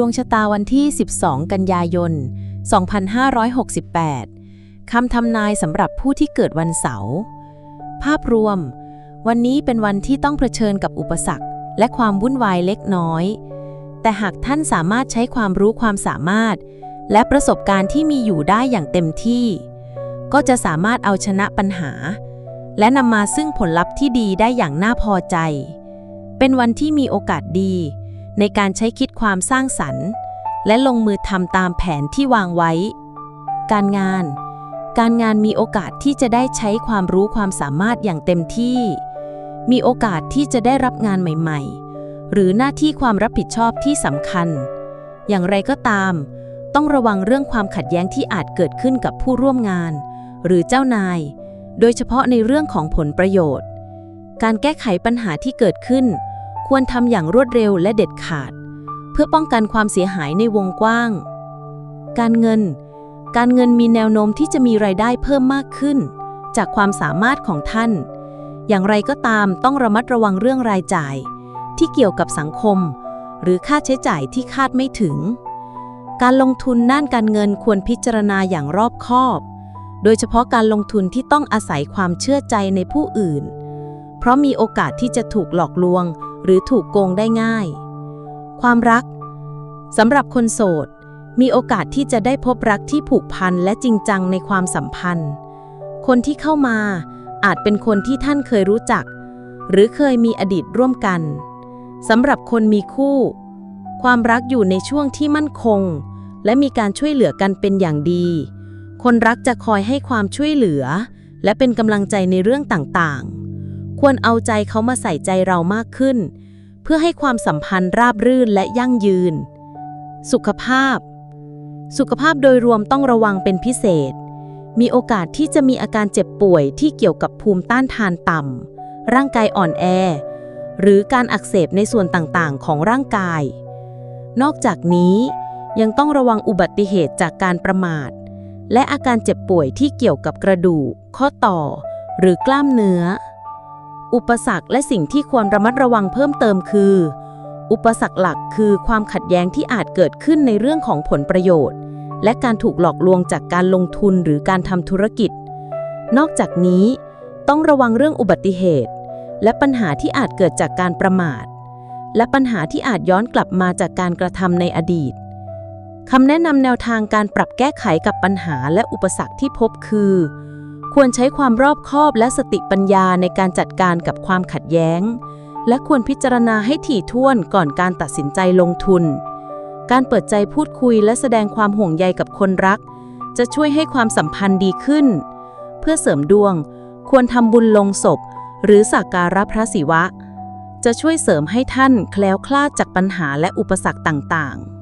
ดวงชะตาวันที่ 12 กันยายน 2568 คำทำนายสำหรับผู้ที่เกิดวันเสาร์ ภาพรวม วันนี้เป็นวันที่ต้องเผชิญกับอุปสรรค และความวุ่นวายเล็กน้อย แต่หากท่านสามารถใช้ความรู้ความสามารถ และประสบการณ์ที่มีอยู่ได้อย่างเต็มที่ ก็จะสามารถเอาชนะปัญหา และนำมาซึ่งผลลัพธ์ที่ดีได้อย่างน่าพอใจ เป็นวันที่มีโอกาสดี ในการใช้คิดความสร้างสรรค์ และลงมือทำตามแผนที่วางไว้ การงาน การงานมีโอกาสที่จะได้ใช้ความรู้ความสามารถอย่างเต็มที่ มีโอกาสที่จะได้รับงานใหม่ๆ หรือหน้าที่ความรับผิดชอบที่สำคัญ อย่างไรก็ตาม ต้องระวังเรื่องความขัดแย้งที่อาจเกิดขึ้นกับผู้ร่วมงาน หรือเจ้านาย โดยเฉพาะในเรื่องของผลประโยชน์ การแก้ไขปัญหาที่เกิดขึ้น ควรทำอย่างรวดเร็วและเด็ดขาด เพื่อป้องกันความเสียหายในวงกว้าง การเงิน การเงินมีแนวโน้มที่จะมีรายได้เพิ่มมากขึ้น จากความสามารถของท่าน อย่างไรก็ตามต้องระมัดระวังเรื่องรายจ่าย ที่เกี่ยวกับสังคม หรือค่าใช้จ่ายที่คาดไม่ถึง การลงทุนด้านการเงินควรพิจารณาอย่างรอบคอบ โดยเฉพาะการลงทุนที่ต้องอาศัยความเชื่อใจในผู้อื่น เพราะมีโอกาสที่จะถูกหลอกลวง หรือถูกโกงได้ง่าย ความรักสำหรับคนโสด มีโอกาสที่จะได้พบรักที่ผูกพันและจริงจังในความสัมพันธ์ คนที่เข้ามาอาจเป็นคนที่ท่านเคยรู้จัก หรือเคยมีอดีตร่วมกันสำหรับคนมีคู่ ความรักอยู่ในช่วงที่มั่นคง และมีการช่วยเหลือกันเป็นอย่างดี คนรักจะคอยให้ความช่วยเหลือ และเป็นกำลังใจในเรื่องต่างๆ ควรเอาใจเขามาใส่ใจเรามากขึ้น เพื่อให้ความสัมพันธ์ราบรื่นและยั่งยืน สุขภาพ สุขภาพโดยรวมต้องระวังเป็นพิเศษ มีโอกาสที่จะมีอาการเจ็บป่วยที่เกี่ยวกับภูมิต้านทานต่ำ ร่างกายอ่อนแอ หรือการอักเสบในส่วนต่างๆ ของร่างกาย นอกจากนี้ยังต้องระวังอุบัติเหตุจากการประมาท และอาการเจ็บป่วยที่เกี่ยวกับกระดูก ข้อต่อ หรือกล้ามเนื้อ อุปสรรคและสิ่งที่ควรระมัดระวังเพิ่มเติมคือ อุปสรรคหลักคือความขัดแย้งที่อาจเกิดขึ้นในเรื่องของผลประโยชน์ และการถูกหลอกลวงจากการลงทุนหรือการทำธุรกิจ นอกจากนี้ ต้องระวังเรื่องอุบัติเหตุ และปัญหาที่อาจเกิดจากการประมาท และปัญหาที่อาจย้อนกลับมาจากการกระทำในอดีตคำแนะนำแนวทางการปรับแก้ไขกับปัญหาและอุปสรรคที่พบคือ ควรใช้ความรอบคอบและสติปัญญาในการจัดการกับความขัดแย้ง และควรพิจารณาให้ถี่ถ้วนก่อนการตัดสินใจลงทุน การเปิดใจพูดคุยและแสดงความห่วงใยกับคนรัก จะช่วยให้ความสัมพันธ์ดีขึ้น เพื่อเสริมดวง ควรทำบุญลงศพ หรือสักการะพระศิวะ จะช่วยเสริมให้ท่านแคล้วคลาดจากปัญหาและอุปสรรคต่างๆ